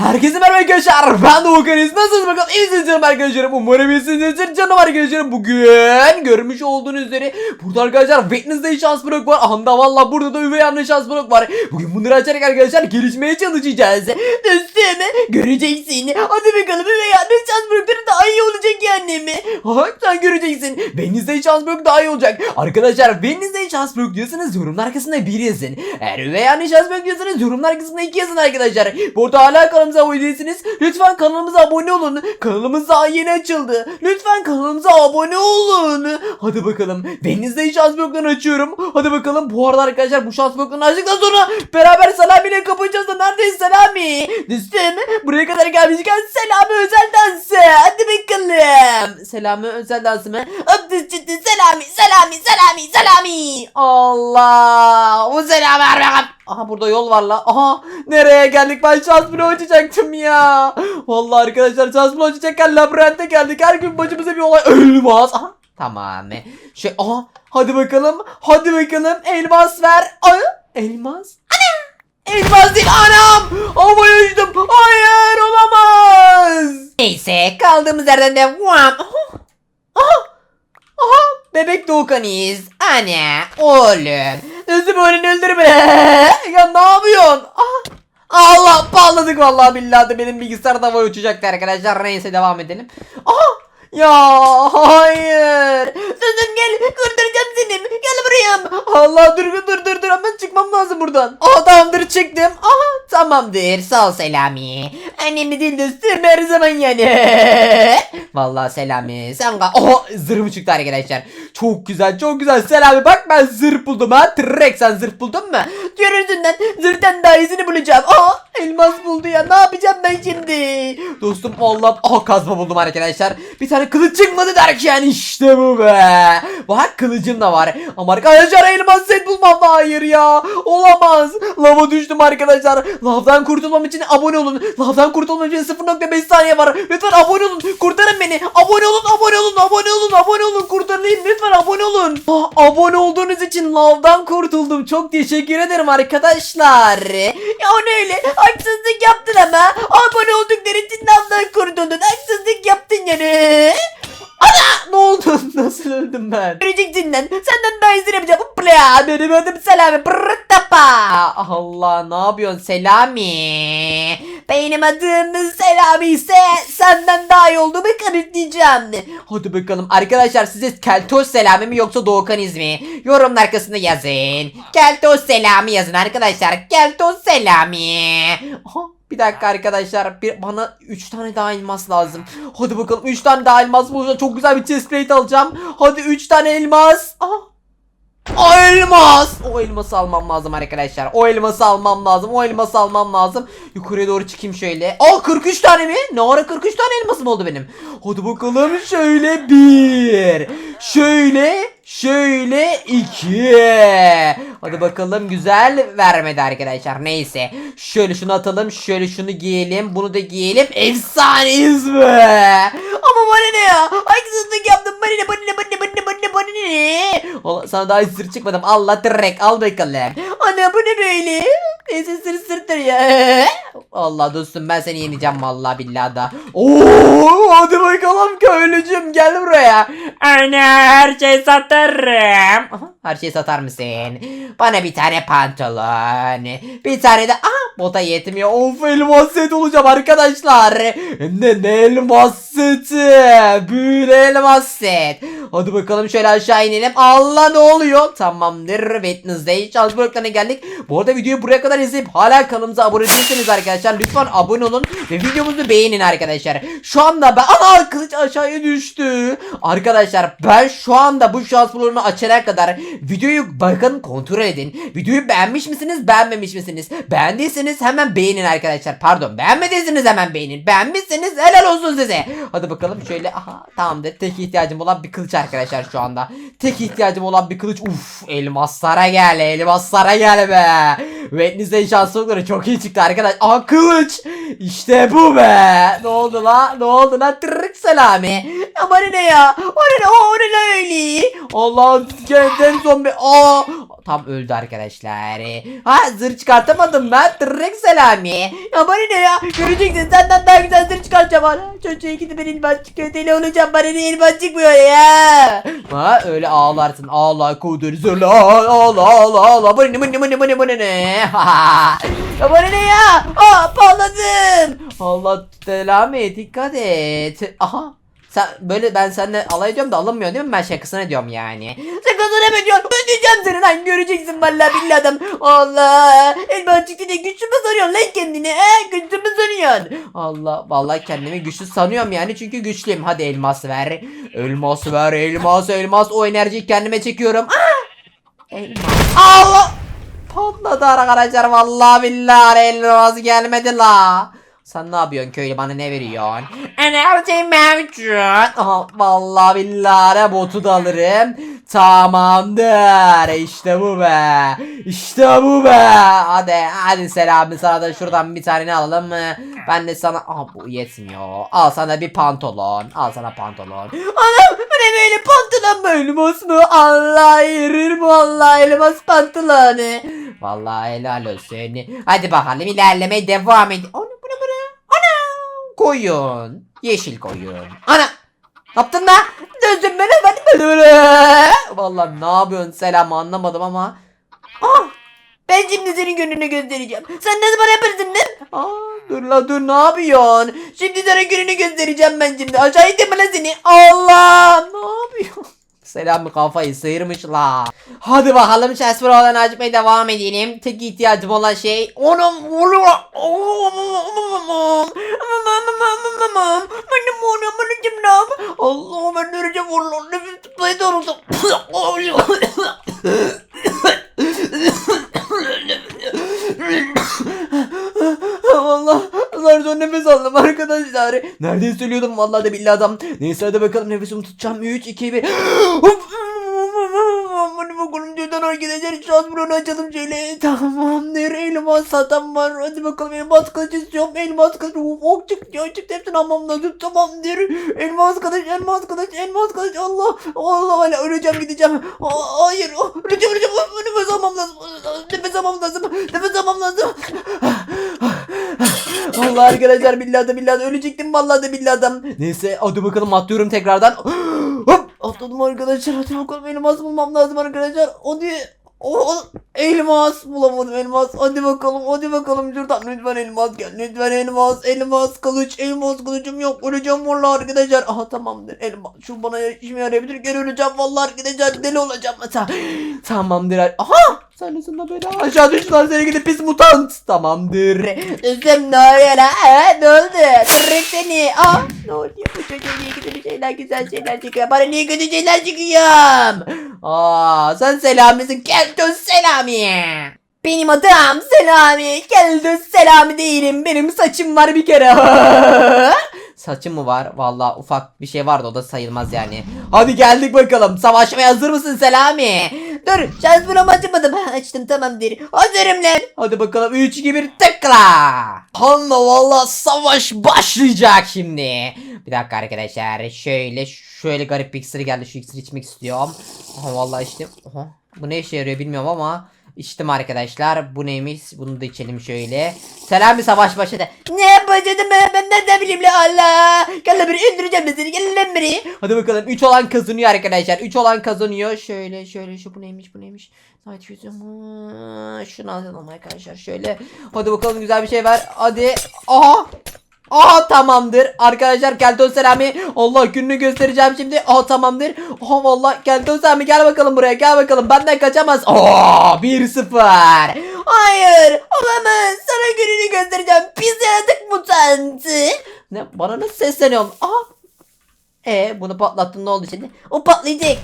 Herkese merhaba arkadaşlar. Ben de Volkanist. Nasılsınız bakalım? İyisiniz canım arkadaşlarım. Umarım iyisinizdir canım arkadaşlarım. Bugün görmüş olduğunuz üzere burada arkadaşlar Wednesday şans blok var. Anda valla burada da üvey anne şans blok var. Bugün bunları açarak arkadaşlar gelişmeye çalışacağız. Dostum göreceksin. Hadi bakalım üvey anne şans blokları daha iyi olacak yani mi? Ha, sen göreceksin. Wednesday şans blok daha iyi olacak. Arkadaşlar Wednesday şans blok diyorsanız yorumlar kısmına bir yazın. Eğer üvey anne şans blok diyorsanız yorumlar kısmına iki yazın arkadaşlar. Bu arada hala kanalımıza abone değilsiniz. Lütfen kanalımıza abone olun. Kanalımız daha yeni açıldı. Lütfen kanalımıza abone olun. Hadi bakalım. Denizde şans bloklarını açıyorum. Hadi bakalım. Bu arada arkadaşlar bu şans bloklarını açtıktan sonra beraber Selami ile kapatacağız da neredeyiz Selami? Düştüm. Buraya kadar gelmişken Selami özel dansı. Hadi bakalım. Selami özel dansı mı? Hop Selami Selami Selami Selami. Allah. O Selami. Aha burada yol var la. Aha nereye geldik ben şans bloğu açacaktım ya. Vallahi arkadaşlar şans bloğu açacakken labirente geldik. Her gün başımıza bir olay. Elmas. Aha tamam. Şey aha hadi bakalım. Hadi bakalım elmas ver. Ay elmas. Ana. Elmas değil anam. Havaya uçtum. Hayır olamaz. Neyse kaldığımız yerden. Aha. Aha. Aha bebek Doğukan'ıyız. Anne oğlum. Özüm önünü öldürme. ya ne yapıyorsun? Aha. Allah patladık vallahi billahi de benim bilgisayar havaya uçacaktı arkadaşlar. Neyse devam edelim. Aha. Ya hayır. Sözüm gel kurtaracağım seni. Gel buraya. Allah dur dur dur dur hemen çıkmam lazım buradan. Aa tamamdır çıktım. Aha tamamdır sağ ol Selami. Annemle değil her zaman yani. Vallahi Selami sen kal. Oha zırhım çıktı arkadaşlar. Çok güzel çok güzel Selami bak ben zırh buldum ha. Trek sen zırh buldun mu? Görürsün lan zırhtan daha iyisini bulacağım. Aa elmas buldu ya ne yapacağım ben şimdi? Dostum Allah aha kazma buldum arkadaşlar. Bir tane kılıç çıkmadı derken işte bu be. Bak kılıcım da var. Ama arkadaşlar elmas set bulmam hayır ya. Olamaz. Lava düştüm arkadaşlar. Lavdan kurtulmam için abone olun. Lavdan kurtulmam için 0.5 saniye var. Lütfen abone olun. Kurtarın beni. Abone olun, abone olun, abone olun, abone olun. Kurtarayım lütfen abone olun. Ah, abone olduğunuz için lavdan kurtuldum. Çok teşekkür ederim arkadaşlar. Ya ne öyle? Haksızlık yaptın ama. Abone oldukları için kurtuldun. Haksızlık yaptın yani. Ana! Ne oldu? Nasıl öldüm ben? Göreceksin lan. Senden daha iyisini yapacağım. Hopla! Benim adım Selami. Pırrıttapa. Allah ne yapıyorsun Selami? Benim adım Selami ise senden daha iyi olduğumu kanıtlayacağım. Hadi bakalım arkadaşlar size Keltoş Selami mi yoksa Doğukan İzmi? Yorumlar kısmında yazın. Keltoş Selami yazın arkadaşlar. Keltoş Selami. Aha, bir dakika arkadaşlar bir bana 3 tane daha elmas lazım. Hadi bakalım 3 tane daha elmas bulacağım. Çok güzel bir chest plate alacağım. Hadi 3 tane elmas. Aha. O elmas. O elması almam lazım arkadaşlar. O elması almam lazım. O elması almam lazım. Yukarıya doğru çıkayım şöyle. Aa 43 tane mi? Ne ara 43 tane elmasım oldu benim. Hadi bakalım şöyle bir. Şöyle şöyle iki. Hadi bakalım güzel vermedi arkadaşlar. Neyse. Şöyle şunu atalım. Şöyle şunu giyelim. Bunu da giyelim. Efsaneyiz be. Ama bana ne ya? Haksızlık yaptım. Bana ne bana ne bana ne bana ne bana ne bana ne? Sana daha sır çıkmadım. Allah direkt al bakalım. Ana bu ne böyle? Neyse sır sırtır ya. Allah dostum ben seni yeneceğim vallahi billahi da. Oo hadi bakalım köylücüm gel buraya. Ana her şey satarım. Her şeyi satar mısın? Bana bir tane pantolon. Bir tane de ah bota yetmiyor. Of elmas set olacağım arkadaşlar. De ne elmas seti. Büyülü elmas set. Hadi bakalım şöyle aşağı inelim. Allah ne oluyor? Tamamdır. Wednesday şans bloklarına geldik. Bu arada videoyu buraya kadar izleyip hala kanalımıza abone değilseniz arkadaşlar lütfen abone olun ve videomuzu beğenin arkadaşlar. Şu anda ben ana kılıç aşağıya düştü. Arkadaşlar ben şu anda bu şans bloğunu açana kadar videoyu bakın kontrol edin. Videoyu beğenmiş misiniz beğenmemiş misiniz? Beğendiyseniz hemen beğenin arkadaşlar. Pardon beğenmediyseniz hemen beğenin. Beğenmişseniz helal olsun size. Hadi bakalım şöyle aha tamamdır. Tek ihtiyacım olan bir kılıç arkadaşlar şu anda. Tek ihtiyacım olan bir kılıç. Uf elmaslara gel elmaslara gel be. Wednesday şanslıkları çok iyi çıktı arkadaş. Aha kılıç. İşte bu be. Ne oldu la? Ne oldu la? Tırrık selami. Ama ne ya? O ne o ne la öyle? Allah gelen zombi. Aa tam öldü arkadaşlar. Ha zırh çıkartamadım ben. Tırrek selami. Ya bana ne ya? Göreceksin senden daha güzel zırh çıkartacağım bana. Çocuğa gidip ben ilmaz çıkıyor. Deli olacağım bana ne ilmaz çıkmıyor ya. Ha öyle ağlarsın. Ağla kudur zırla. Ağla ağla ağla. Bana ne bana ne bana ne bana ne bana ne. Ya bana ne ya? Aa patladın. Allah selami dikkat et. Aha. Sen böyle ben seninle alay ediyorum da alınmıyor değil mi? Ben şakasına diyorum yani. Şakasına mı diyorum? Ödeyeceğim seni lan göreceksin vallahi billahi adam. Allah. Elma çıktı diye güçlü mü sanıyorsun lan kendini? He? Güçlü mü sanıyorsun? Allah vallahi kendimi güçlü sanıyorum yani çünkü güçlüyüm. Hadi elmas ver. Elmas ver elmas elmas. O enerjiyi kendime çekiyorum. Ah! Elmas. Allah. Patladı arkadaşlar vallahi billahi elmas gelmedi la. Sen ne yapıyorsun köylü bana ne veriyorsun? Enerji mevcut. Aha, vallahi billahi botu da alırım. Tamamdır. İşte bu be. İşte bu be. Hadi hadi selamı sana da şuradan bir tane alalım mı? Ben de sana Aha, bu yetmiyor. Al sana bir pantolon. Al sana pantolon. Anam bu ne böyle pantolon mu? Allah yerim vallahi elmas pantolonu. Vallahi helal olsun. Hadi bakalım ilerlemeye devam edin. Ana bu ne bu ne? Ana koyun. Yeşil koyun. Ana. Yaptın lan? Dözün beni beni beni beni. Vallahi ne yapıyorsun selam anlamadım ama. Ah. Ben şimdi senin gününü göstereceğim. Sen ne zaman yaparsın lan? Aa, dur la dur ne yapıyorsun? Şimdi sana gününü göstereceğim ben şimdi. Aşağı indim lan seni. Allah ne yapıyorsun? Selam kafayı sıyırmış la. Hadi bakalım şanslı olan açmaya devam edelim. Tek ihtiyacım olan şey onun vuruyor. Benim onu benim nam. Allah ben öleceğim vallahi nefes tutmayı da zar zor nefes aldım arkadaşlar. Neredeyse ölüyordum vallahi de billahi adam. Neyse hadi bakalım nefesimi tutacağım. 3 2 1. Arkadaşlar şans buranı açalım şöyle. Tamamdır elmas satan var. Hadi bakalım elmas kılıç istiyorum. Elmas kılıç. Uf, ok çıktı ya çıktı hepsini almam lazım. Tamamdır. Elmas kılıç elmas kılıç elmas kılıç. Allah Allah hala öleceğim gideceğim. Aa, hayır öleceğim öleceğim. Nefes almam lazım. Nefes almam lazım. Nefes almam lazım. Allah arkadaşlar billahi de billahi ölecektim vallahi de billahi de. Neyse hadi bakalım atlıyorum tekrardan. Atladım arkadaşlar hadi bakalım elmas bulmam lazım arkadaşlar. Hadi Oh, elmas bulamadım elmas. Hadi bakalım hadi bakalım şuradan lütfen elmas gel. Lütfen elmas elmas kılıç elmas kılıcım yok. Öleceğim vallahi arkadaşlar. Aha tamamdır elmas. Şu bana işime yarayabilir. Gel öleceğim vallahi arkadaşlar. Deli olacağım mesela. Tamamdır. Aha sen la böyle aşağı düştün lan seni gidip pis mutant. Tamamdır. Üzüm ne oluyor la? He, ne oldu? Kırık seni. Aa ne oluyor? Bu çocuğa niye kötü şeyler güzel şeyler çıkıyor? Bana niye kötü şeyler çıkıyor? Aa sen Selami'sin. Gel dön Selami. Benim adım Selami. Gel dön Selami değilim. Benim saçım var bir kere. Saçım mı var? Vallahi ufak bir şey vardı o da sayılmaz yani. Hadi geldik bakalım. Savaşmaya hazır mısın Selami? Dur şans buramı açamadım. Ha, Açtım tamamdır. Hazırım lan. Hadi bakalım 3 2 1 tıkla. Allah vallahi savaş başlayacak şimdi. Bir dakika arkadaşlar. Şöyle şöyle garip bir iksiri geldi. Şu iksiri içmek istiyorum. Aha vallahi içtim. Aha. Bu ne işe yarıyor bilmiyorum ama içtim arkadaşlar. Bu neymiş? Bunu da içelim şöyle. Selam bir savaş başladı. Ne başladı mı? Ben nereden bileyim la Allah. Gel öldüreceğim ben seni. Gel lan biri. Hadi bakalım 3 olan kazanıyor arkadaşlar. 3 olan kazanıyor. Şöyle şöyle şu bu neymiş bu neymiş. Saat yüzüm. Şunu alalım arkadaşlar şöyle. Hadi bakalım güzel bir şey ver. Hadi. Aha. Aha tamamdır. Arkadaşlar Kelton Selami. Allah gününü göstereceğim şimdi. Aha tamamdır. Aha vallahi Kelton Selami gel bakalım buraya. Gel bakalım. Benden kaçamaz. Aa 1-0. Hayır. Olamaz. Sana gününü göstereceğim. Pis yaratık mutantı. Ne? Bana nasıl sesleniyorsun? Aha. E bunu patlattın ne oldu şimdi? O patlayacak.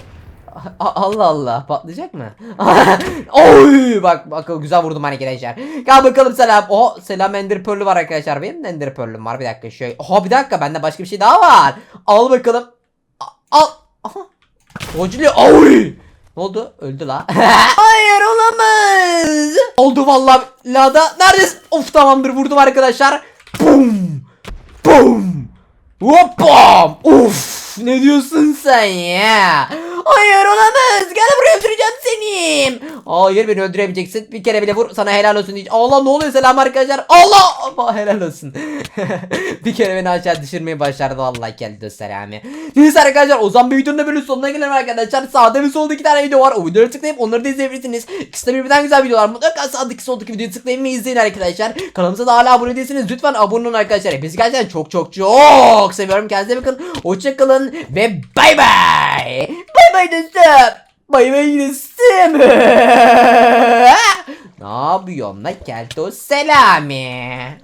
Allah Allah patlayacak mı? Oy bak bak güzel vurdum arkadaşlar. Gel bakalım selam. O selam Ender Pearl'ü var arkadaşlar. Benim de Ender Pearl'üm var. Bir dakika şöyle. Oha bir dakika bende başka bir şey daha var. Al bakalım. Al. Aha. Hoculu. Oy. Ne oldu? Öldü la. Hayır olamaz. Oldu vallahi. Lada neredesin? Of tamamdır vurdum arkadaşlar. Bum. Bum. Hoppam! Uf! Ne diyorsun sen ya? Hayır olamaz. Gel buraya öldüreceğim seni. Hayır beni öldüremeyeceksin. Bir kere bile vur sana helal olsun diyeceğim. Allah ne oluyor selam arkadaşlar. Allah. Allah helal olsun. bir kere beni aşağı düşürmeyi başardı vallahi geldi selami. Neyse arkadaşlar o zaman bir videonun da böyle sonuna gelelim arkadaşlar. Sağda ve solda iki tane video var. O videoları tıklayıp onları da izleyebilirsiniz. İkisi de birbirinden güzel videolar. Mutlaka sağdaki soldaki videoyu tıklayın ve izleyin arkadaşlar. Kanalımıza da hala abone değilseniz lütfen abone olun arkadaşlar. Hepinizi gerçekten çok çok çok seviyorum. Kendinize bakın. Hoşçakalın ve bay bay. Bay bay. Bay bay dostum. ne yapıyorsun la kelto selami?